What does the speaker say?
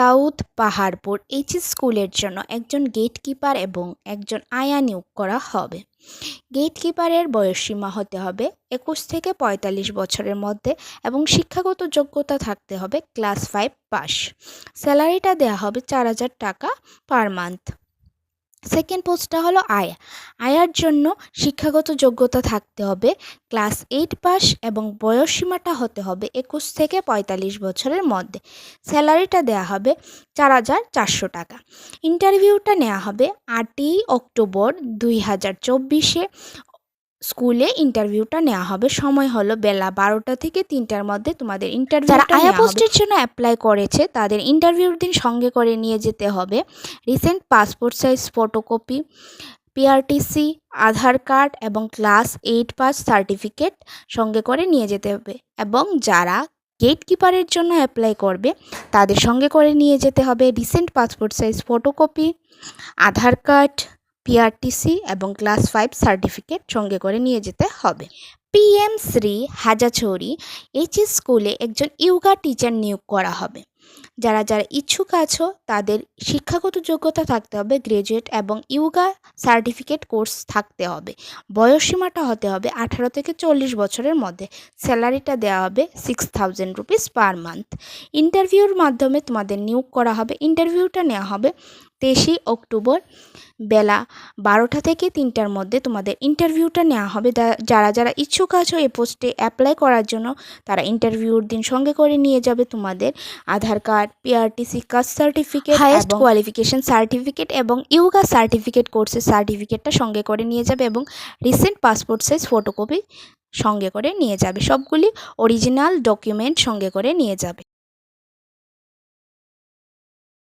South Paharpur H স্কুলের জন্য একজন গেটকিপার এবং একজন আয়া নিয়োগ করা হবে। গেটকিপারের বয়সসীমা হতে হবে একুশ থেকে পঁয়তাল্লিশ বছরের মধ্যে এবং শিক্ষাগত যোগ্যতা থাকতে হবে ক্লাস ফাইভ পাস। স্যালারিটা দেওয়া হবে চার হাজার টাকা পার মান্থ। সেকেন্ড পোস্টটা হলো আয়া। আয়ার জন্য শিক্ষাগত যোগ্যতা থাকতে হবে, ক্লাস এইট পাস এবং বয়সসীমাটা হতে হবে একুশ থেকে পঁয়তাল্লিশ বছরের মধ্যে। স্যালারিটা দেওয়া হবে চার হাজার চারশো টাকা। ইন্টারভিউটা নেওয়া হবে আটই অক্টোবর দুই হাজার চব্বিশে। স্কুলে ইন্টারভিউটা নেওয়া হবে। সময় হলো বেলা বারোটা থেকে তিনটার মধ্যে তোমাদের ইন্টারভিউ যারা আয়া পোস্টের জন্য অ্যাপ্লাই করেছে তাদের ইন্টারভিউর দিন সঙ্গে করে নিয়ে যেতে হবে। Recent passport size photocopy PRTC Aadhaar card এবং ক্লাস এইট পাস সার্টিফিকেট সঙ্গে করে নিয়ে যেতে হবে। এবং যারা গেট কিপারের জন্য অ্যাপ্লাই করবে তাদের সঙ্গে করে নিয়ে যেতে হবে। Recent passport size photocopy Aadhaar card PRTC এবং ক্লাস ফাইভ সার্টিফিকেট সঙ্গে করে নিয়ে যেতে হবে। পিএম শ্রী হাজাছড়ি এইচএস স্কুলে একজন ইয়োগা টিচার নিয়োগ করা হবে। যারা যারা ইচ্ছুক আছো, তাদের শিক্ষাগত যোগ্যতা থাকতে হবে গ্রাজুয়েট এবং ইয়োগা সার্টিফিকেট কোর্স থাকতে হবে। বয়সসীমাটা হতে হবে আঠারো থেকে চল্লিশ বছরের মধ্যে। স্যালারিটা দেওয়া হবে six thousand rupees per month ইন্টারভিউর মাধ্যমে তোমাদের নিয়োগ করা হবে। ইন্টারভিউটা নেওয়া হবে তেইশে অক্টোবর বেলা বারোটা থেকে তিনটার মধ্যে। তোমাদের ইন্টারভিউটা নেওয়া হবে। যারা যারা ইচ্ছুক আছো এই পোস্টে অ্যাপ্লাই করার জন্য, তারা ইন্টারভিউর দিন সঙ্গে করে নিয়ে যাবে তোমাদের Aadhaar card PRTC caste certificate highest qualification certificate এবং ইউগা সার্টিফিকেট কোর্সের সার্টিফিকেটটা সঙ্গে করে নিয়ে যাবে এবং রিসেন্ট পাসপোর্ট সাইজ ফটোকপি সঙ্গে করে নিয়ে যাবে। সবগুলি অরিজিনাল ডকুমেন্ট সঙ্গে করে নিয়ে যাবে।